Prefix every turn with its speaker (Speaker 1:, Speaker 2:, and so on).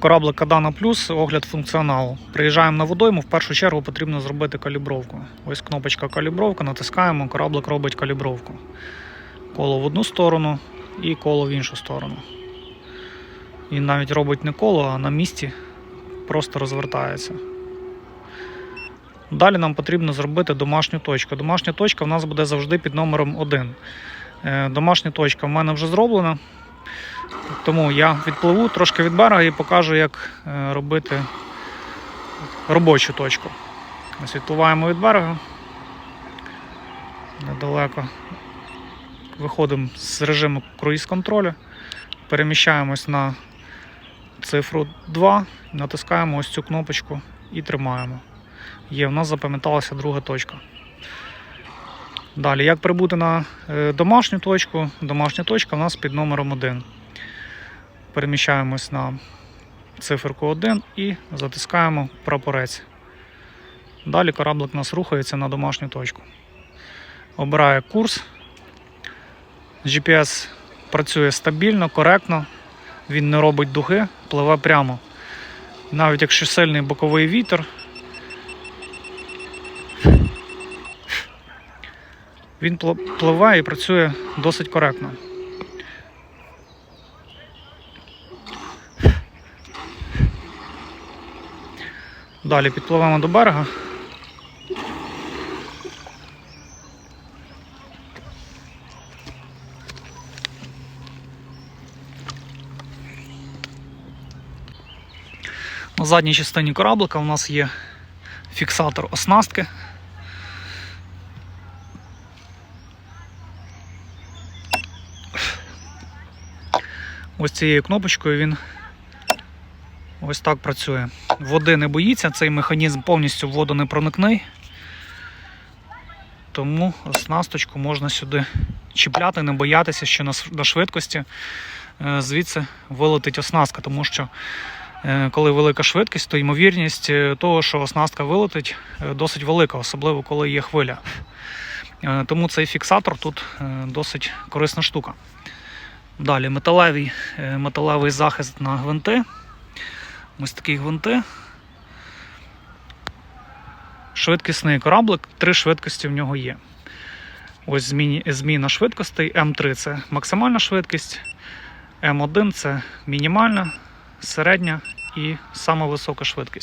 Speaker 1: Кораблик Кадана Плюс, огляд функціоналу. Приїжджаємо на водойму, в першу чергу потрібно зробити калібровку. Ось кнопочка калібровка, натискаємо, кораблик робить калібровку. Коло в одну сторону і коло в іншу сторону. Він навіть робить не коло, а на місці просто розвертається. Далі нам потрібно зробити домашню точку. Домашня точка в нас буде завжди під номером 1. Домашня точка в мене вже зроблена. Тому я відпливу трошки від берега і покажу, як е, робити робочу точку. Ось відпливаємо від берега. Недалеко. Виходимо з режиму круїз-контролю, переміщаємось на цифру 2, натискаємо ось цю кнопочку і тримаємо. Є, в нас запам'яталася друга точка. Далі, як прибути на е, домашню точку? Домашня точка в нас під номером 1 переміщаємось на циферку 1 і затискаємо прапорець. Далі кораблик нас рухається на домашню точку. Обирає курс. GPS працює стабільно, коректно, він не робить дуги, пливе прямо. Навіть якщо сильний боковий вітер, він пл- пливе і працює досить коректно. Далі підпливемо до берега. На задній частині кораблика у нас є фіксатор оснастки. Ось цією кнопочкою він Ось так працює. Води не боїться, цей механізм повністю в воду не проникне. Тому оснасточку можна сюди чіпляти, не боятися, що на швидкості е, звідси вилетить оснастка, тому що е, коли велика швидкість, то ймовірність е, того, що оснастка вилетить, досить велика, особливо коли є хвиля. Тому цей фіксатор тут досить корисна штука. Далі металевий, металевий захист на гвинти. Ось такі гвинти. Швидкісний кораблик, три швидкості в нього є. Ось зміні, зміна швидкостей. М3 це максимальна швидкість, М1 це мінімальна, середня і сама висока швидкість.